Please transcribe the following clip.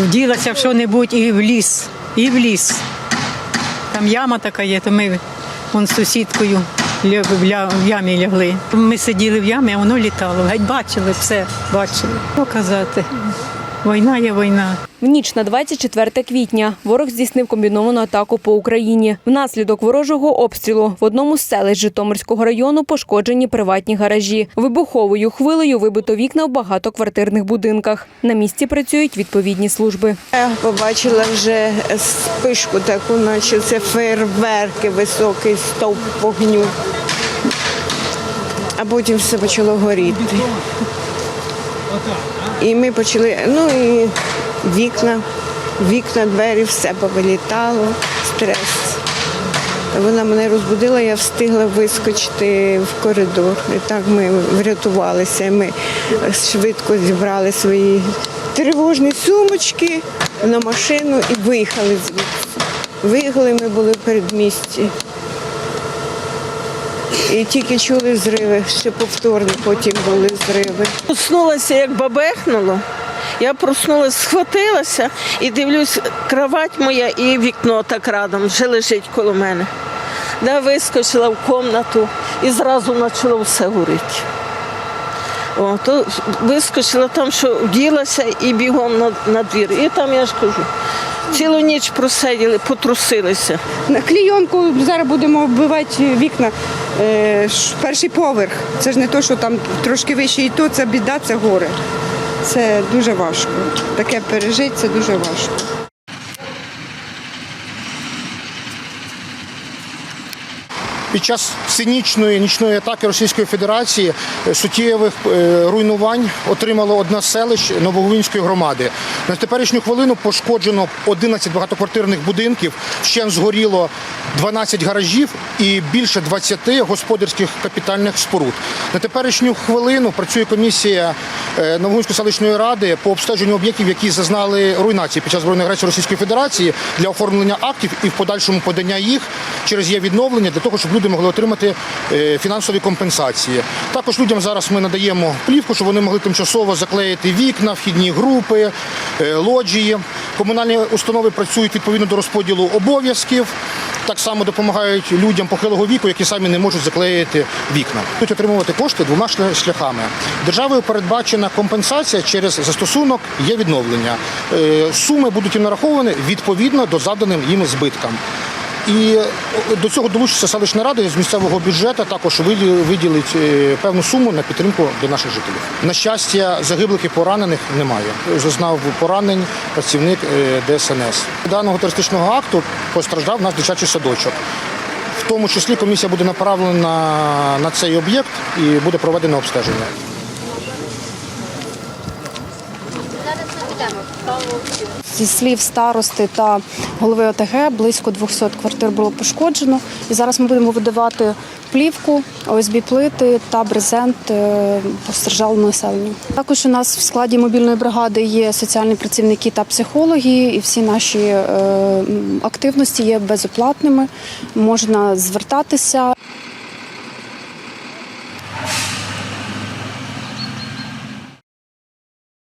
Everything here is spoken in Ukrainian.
вділася в що-небудь і в ліс, і в ліс. Там яма така є, то ми вон з сусідкою в ямі лягли. Ми сиділи в ямі, а воно літало. Геть бачили все, бачили. Що казати? Війна є війна. В ніч на 24 квітня ворог здійснив комбіновану атаку по Україні. Внаслідок ворожого обстрілу в одному з селищ Житомирського району пошкоджені приватні гаражі. Вибуховою хвилею вибито вікна в багатоквартирних будинках. На місці працюють відповідні служби. Я побачила вже спишку таку, наче це фейерверки, високий стовп вогню. А потім все почало горіти. І ми почали, ну і вікна, вікна, двері, все повилітало, стрес. Вона мене розбудила, я встигла вискочити в коридор. І так ми врятувалися. Ми швидко зібрали свої тривожні сумочки на машину і виїхали звідси. Виїхали, ми були в передмісті. І тільки чули зриви, ще повторні потім були зриви. Проснулася, як бабехнуло. Я проснулася, схватилася і дивлюсь, кровать моя і вікно так радом вже лежить коло мене. Да, вискочила в кімнату і зразу почало все горіти. О, то вискочила там, що вділася і бігом на, на двір. І там я ж кажу, цілу ніч просиділи, потрусилися. На клійонку зараз будемо вбивати вікна. Е, перший поверх. Це ж не то, що там трошки вище і то, це біда, це горе. Це дуже важко. Таке пережити це дуже важко. Під час цинічної нічної атаки Російської Федерації е, суттєвих е, руйнувань отримало одне з селищ Нововинської громади. На теперішню хвилину пошкоджено 11 багатоквартирних будинків, ще згоріло 12 гаражів і більше 20 господарських капітальних споруд. На теперішню хвилину працює комісія е, селищної ради по обстеженню об'єктів, які зазнали руйнації під час збройної агресії Російської Федерації для оформлення актів і в подальшому подання їх через є відновлення для того, щоб люди могли отримати е, фінансові компенсації. Також людям зараз ми надаємо плівку, щоб вони могли тимчасово заклеїти вікна, вхідні групи, е, лоджії. Комунальні установи працюють відповідно до розподілу обов'язків. Так само допомагають людям похилого віку, які самі не можуть заклеїти вікна. Тут отримувати кошти двома шля- шляхами. Державою передбачена компенсація через застосунок є відновлення. Е, Суми будуть їм нараховані відповідно до заданим їм збиткам. І до цього долучиться селищна рада з місцевого бюджету також виділ- виділить е, певну суму на підтримку для наших жителів. На щастя, загиблих і поранених немає. Зазнав поранень працівник е, ДСНС. Даного терористичного акту постраждав наш дитячий садочок. В тому числі комісія буде направлена на цей об'єкт і буде проведено обстеження. Зі слів старости та голови ОТГ близько 200 квартир було пошкоджено. І зараз ми будемо видавати плівку, ОСБ плити та брезент е, постраждалому населенню. Також у нас в складі мобільної бригади є соціальні працівники та психологи, і всі наші е, активності є безоплатними. Можна звертатися.